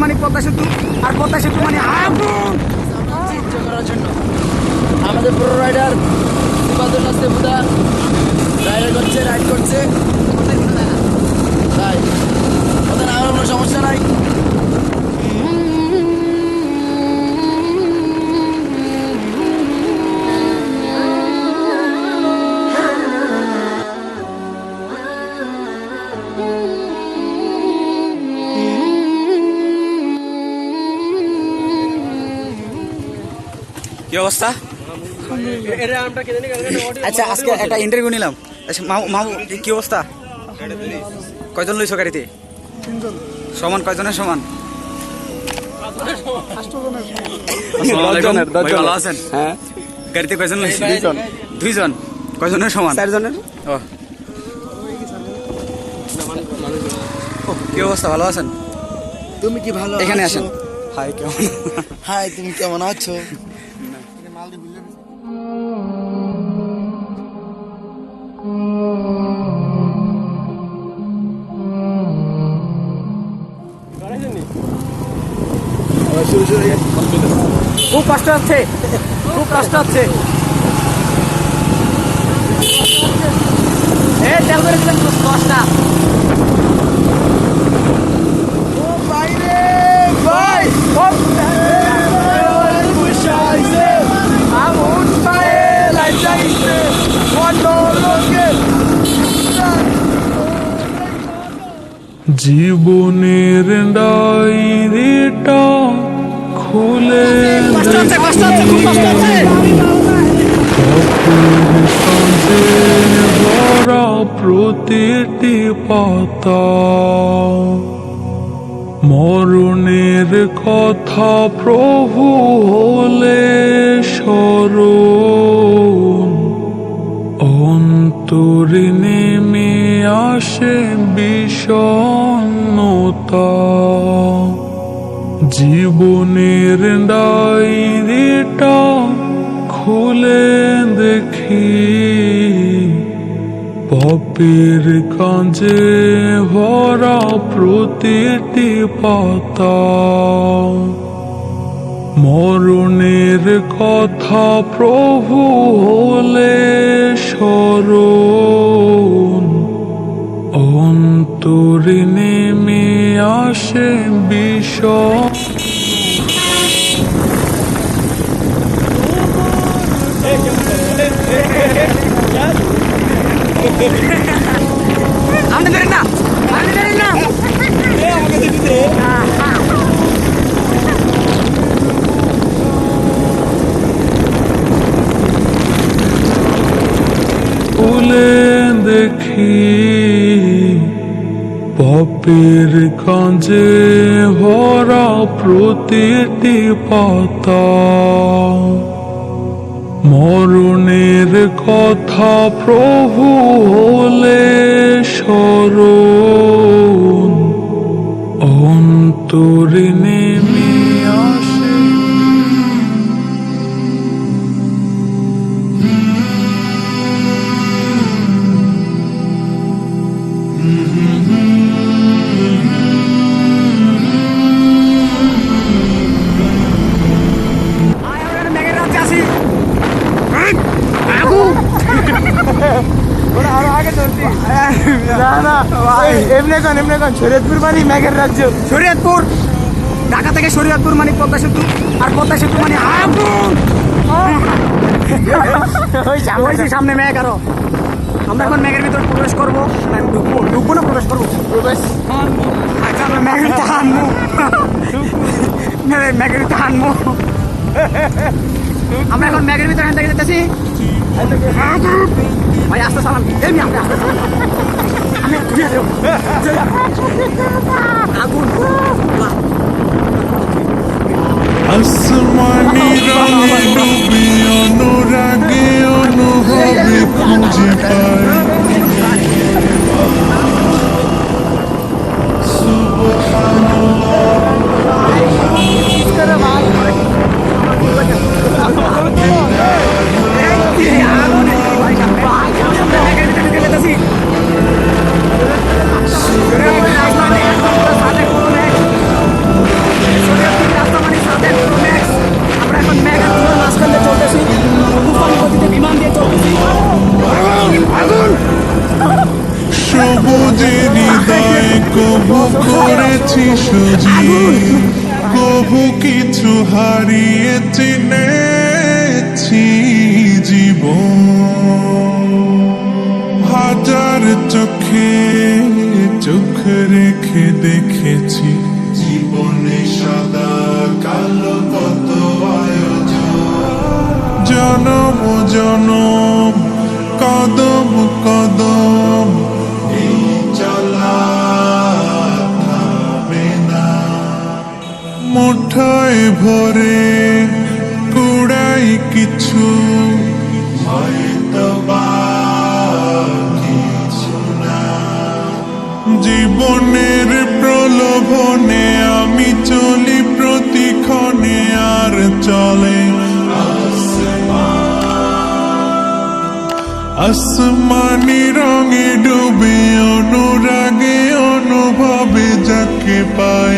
মানে পদ্মা সেতু, আর পদ্মা সেতু মানে আগুন! করার জন্য। আমাদের প্রো রাইডার রাইডার করছে রাইড করছে। কি অবস্থা? আচ্ছা আজকে একটা ইন্টারভিউ নিলাম। আচ্ছা মামু মামু কি- অবস্থা? কয়জন লইছো গাড়িতে? সমান কয়জনের সমান? আসসালামু আলাইকুম। ভাই ভালো আছেন? হ্যাঁ। গাড়িতে কয়জন লইছো? দুইজন। দুইজন? কয়জনের সমান? চারজনের। ও। কি অবস্থা ভালো আছেন? তুমি কি ভালো এখানে আসেন। হাই কেমন? হাই তুমি কেমন আছো? খুব কষ্ট হচ্ছে। খুব কষ্ট হচ্ছে। জীবনের ডায়েরিটা খুলে কষ্ট হচ্ছে কষ্ট হচ্ছে খুব কষ্ট হচ্ছে ভরা প্রতিটি পাতা মরণের কথা প্রভু হলে স্মরণ। অন্তরে নেমে আসে বিষণ্ণতা জীবনের ডায়েরিটা খুলে দেখি। পপের কাঁজে ভরা প্রতিটি পাতা। মরণের কথা প্রভু হলে আপনি ধরেন না আপনি ধরেন না খুলে দেখি পপের কাঁজে ভরা প্রতিটি পাতা। মরণের কথা প্রভু হলে স্মরণ এমনি কোন শরীয়তপুর মানে ম্যাগের রাজ্য। শরীয়তপুর ঢাকা থেকে শরীয়তপুর মানে পদ্মা সেতু। আর পদ্মা সেতু মানে আগুন ওই সামনে ম্যাগ আরও। আমরা এখন ম্যাগের ভিতর প্রবেশ করব। না, ঢুকবো ঢুকবো না প্রবেশ করব। প্রবেশ। আচ্ছা আমরা ম্যাগের ভিতরে আনব ম্যাগের ভিতরে আনব আমরা এখন ম্যাগের ভিতরে আনতে যেতেছি। ভাই আসতে সালাম। এমনি আপনি আসতে সালাম। আমি ঘুরিয়ে দেবো আগুন আসমানি করেছি সুজি। কবু কিছু হারিয়ে চিনেছি জীবন। হাজার চোখে চোখ রেখে দেখেছি চলে আসমানি রঙে ডুবে অনুরাগে অনুভবে যাকে পাই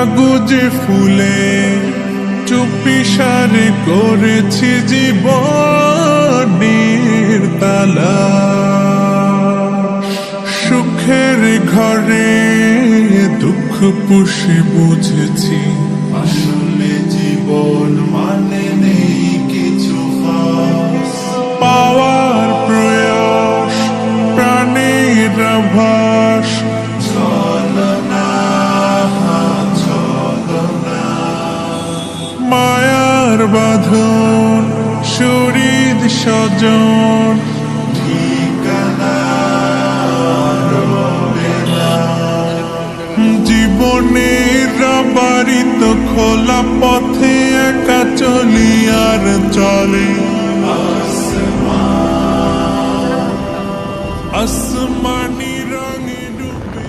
বাঁকা গুজে ফুলে চুপি সারে করেছি জীবনের তালা। সুখের ঘরে দুঃখ পুষে বুঝেছি, আসলে জীবন মানে নেই কিছু পাওয়ার প্রয়াস প্রাণের আভাস। বাঁধন শরীর স্বজন জীবনের বাড়িত খোলা পথে একা চলি আর চলে। আসমানি রঙে ডুবে।